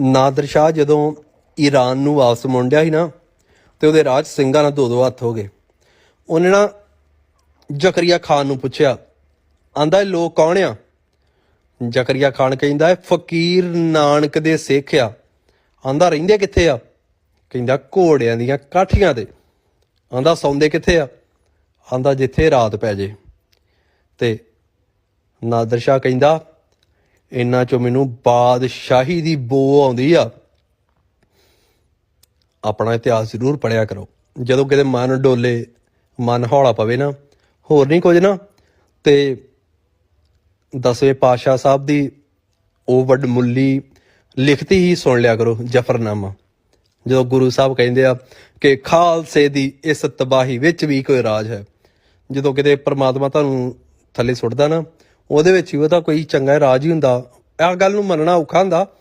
ਨਾਦਰ ਸ਼ਾਹ ਜਦੋਂ ਈਰਾਨ ਨੂੰ ਵਾਪਸ ਮੁੰਡਿਆ ਸੀ ਨਾ, ਤੇ ਉਹਦੇ ਰਾਜ ਸਿੰਘਾਂ ਨਾਲ ਦੋ ਦੋ ਹੱਥ ਹੋ ਗਏ। ਉਹਨੇ ਨਾ ਜ਼ਕਰੀਆ ਖਾਨ ਨੂੰ ਪੁੱਛਿਆ, ਆਂਦਾ ਲੋਕ ਕੌਣ ਆ? ਜ਼ਕਰੀਆ ਖਾਨ ਕਹਿੰਦਾ, ਇਹ ਫਕੀਰ ਨਾਨਕ ਦੇ ਸਿੱਖ ਆ। ਆਂਦਾ, ਰਹਿੰਦੇ ਕਿੱਥੇ ਆ? ਕਹਿੰਦਾ, ਘੋੜਿਆਂ ਦੀਆਂ ਕਾਠੀਆਂ ਤੇ। ਆਂਦਾ, ਸੌਂਦੇ ਕਿੱਥੇ ਆ? ਆਂਦਾ, ਜਿੱਥੇ ਰਾਤ ਪੈ ਜੇ। ਤੇ ਨਾਦਰ ਸ਼ਾਹ ਕਹਿੰਦਾ ਇਹਨਾਂ ਚੋਂ ਮੈਨੂੰ ਬਾਦਸ਼ਾਹੀ ਦੀ ਬੋ ਆਉਂਦੀ ਆ। ਆਪਣਾ ਇਤਿਹਾਸ ਜ਼ਰੂਰ ਪੜਿਆ ਕਰੋ। ਜਦੋਂ ਕਿਤੇ ਮਨ ਡੋਲੇ, ਮਨ ਹੌਲਾ ਪਵੇ ਨਾ, ਹੋਰ ਨਹੀਂ ਕੁਝ ਨਾ। ਤੇ ਦਸਵੇਂ ਪਾਤਸ਼ਾਹ ਸਾਹਿਬ ਦੀ ਉਹ ਵੱਡ ਮੁੱਲੀ ਲਿਖਤੀ ਹੀ ਸੁਣ ਲਿਆ ਕਰੋ, ਜਫਰਨਾਮਾ। ਜਦੋਂ ਗੁਰੂ ਸਾਹਿਬ ਕਹਿੰਦੇ ਆ ਕਿ ਖਾਲਸੇ ਦੀ ਇਸ ਤਬਾਹੀ ਵਿੱਚ ਵੀ ਕੋਈ ਰਾਜ ਹੈ। ਜਦੋਂ ਕਿਤੇ ਪ੍ਰਮਾਤਮਾ ਤੁਹਾਨੂੰ ਥੱਲੇ ਸੁੱਟਦਾ ਨਾ ਉਹਦੇ ਵਿੱਚ ਹੀ ਉਹਦਾ ਕੋਈ ਚੰਗਾ ਰਾਜ ਹੀ ਹੁੰਦਾ। ਇਹ ਗੱਲ ਨੂੰ ਮੰਨਣਾ ਔਖਾ ਹੁੰਦਾ।